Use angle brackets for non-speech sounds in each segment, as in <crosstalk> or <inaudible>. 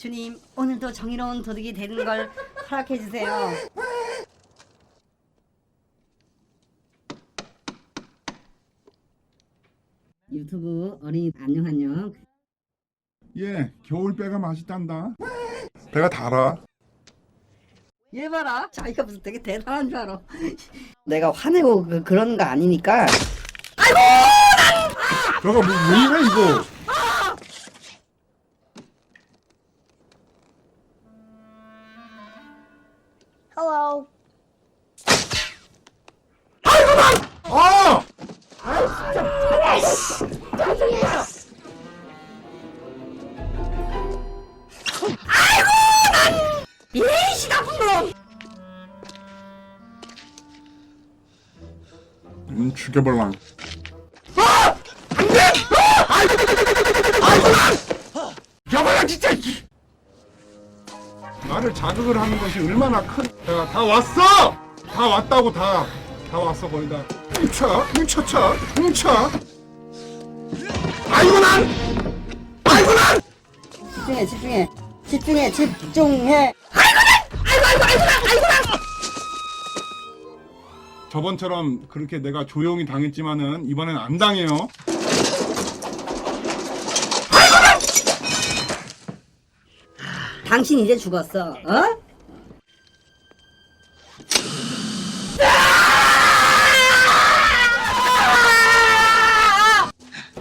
주님, 오늘도 정의로운 도둑이 되는 걸 <laughs> 허락해 주세요. 유튜브 어린이 안녕 안녕. 예, 겨울배가 맛있단다. 배가 달아. 얘 봐라. 자기가 무슨 되게 대단한 줄 알아. <laughs> 내가 화내고 그, 그런 거 아니니까. 배가 뭐, 왜 이래, 이거? Hello. 아! 이씨 나쁜 놈. 음, 죽여볼랑. 여봐라 나를 자극을 하는 것이 얼마나 큰... 자, 다 왔어! 다 왔다고 다! 다 왔어 거의 다. 훔쳐! 훔쳐쳐! 훔쳐! 아이고 난! 아이고 난! 집중해 집중해 집중해 집중해. 저번처럼 그렇게 내가 조용히 당했지만은 이번엔 안 당해요. 당신 이제 죽었어. 어?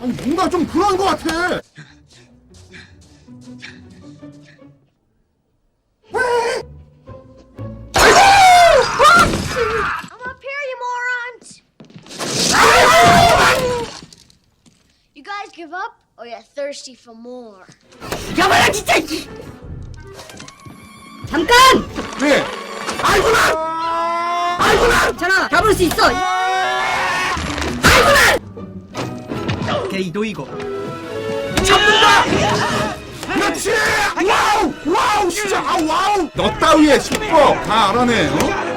아니 뭔가 좀 불안한 것 같아. I'm up here, you morons! You guys give up, or you're thirsty for more? 여봐라 진짜. 잠깐. 왜? 아이고 난! 아이고 난! 괜찮아 잡을 수 있어. 게이도 이거 그렇지! 와우! 와우! 진짜 아 와우! 너 따위에 슈퍼 다 알아내. 어?